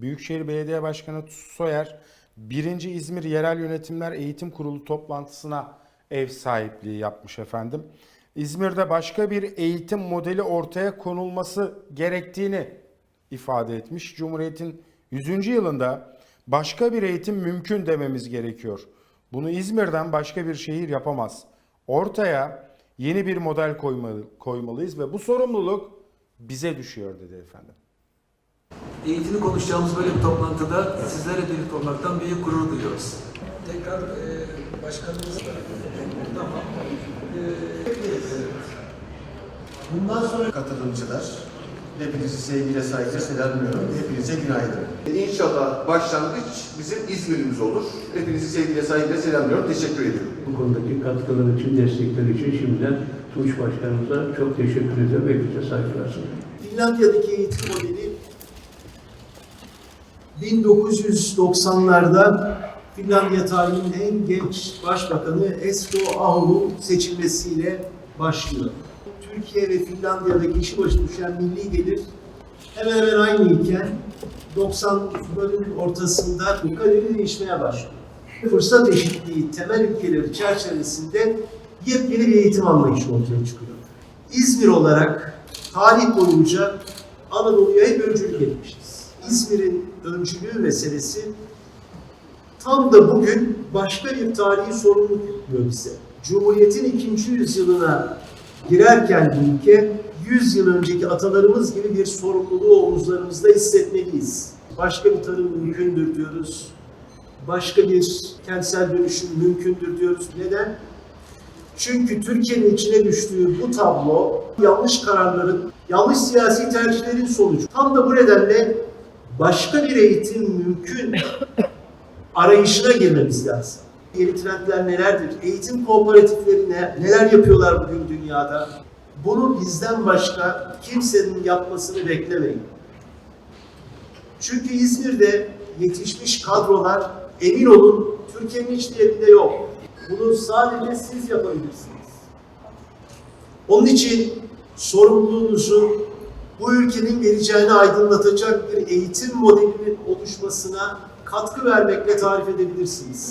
Büyükşehir Belediye Başkanı Soyer, 1. İzmir Yerel Yönetimler Eğitim Kurulu toplantısına ev sahipliği yapmış efendim. İzmir'de başka bir eğitim modeli ortaya konulması gerektiğini ifade etmiş. Cumhuriyet'in 100. yılında başka bir eğitim mümkün dememiz gerekiyor. Bunu İzmir'den başka bir şehir yapamaz. Ortaya yeni bir model koymalı, koymalıyız ve bu sorumluluk bize düşüyor dedi efendim. Eğitimi konuşacağımız böyle bir toplantıda sizlerle birlikte olmaktan büyük gurur duyuyoruz. Tekrar e, başkanımız da tamam. E, Bundan sonra katılımcılar, hepinizi sevgiyle saygıyla selamlıyorum. Hepinize günaydın. İnşallah başlangıç bizim İzmir'imiz olur. Hepinizi sevgiyle saygıyla selamlıyorum. Teşekkür ediyorum. Bu konudaki katkıları için, destekleri için şimdiden Tunç Başkanımıza çok teşekkür ediyorum. Hepinize saygılar sunuyorum. Finlandiya'daki eğitim modeli 1990'larda Finlandiya tarihinin en genç başbakanı Esko Aho'nun seçilmesiyle başlıyor. Türkiye ve Finlandiya'daki kişi başı düşen milli gelir hemen hemen aynı iken 90'ların ortasında bu kaderi değişmeye başlıyor. Fırsat eşitliği temel ilkeleri çerçevesinde yepyeni bir eğitim anlayışı ortaya çıkıyor. İzmir olarak tarih boyunca Anadolu'ya hep öncülük etmişiz. İzmir'in öncülüğü meselesi tam da bugün başka bir tarihi sorumluluk yüklüyor bize. Cumhuriyet'in ikinci yüzyılına girerken bu ülke 100 yıl önceki atalarımız gibi bir sorumluluğu omuzlarımızda hissetmeliyiz. Başka bir tarım mümkündür diyoruz. Başka bir kentsel dönüşüm mümkündür diyoruz. Neden? Çünkü Türkiye'nin içine düştüğü bu tablo yanlış kararların, yanlış siyasi tercihlerin sonucu. Tam da bu nedenle başka bir eğitim mümkün arayışına girmemiz lazım. Yeni trendler nelerdir? Eğitim kooperatifleri ne, neler yapıyorlar bugün dünyada? Bunu bizden başka kimsenin yapmasını beklemeyin. Çünkü İzmir'de yetişmiş kadrolar emin olun Türkiye'nin hiçbir yerinde yok. Bunu sadece siz yapabilirsiniz. Onun için sorumluluğunuzu bu ülkenin geleceğini aydınlatacak bir eğitim modelinin oluşmasına katkı vermekle tarif edebilirsiniz.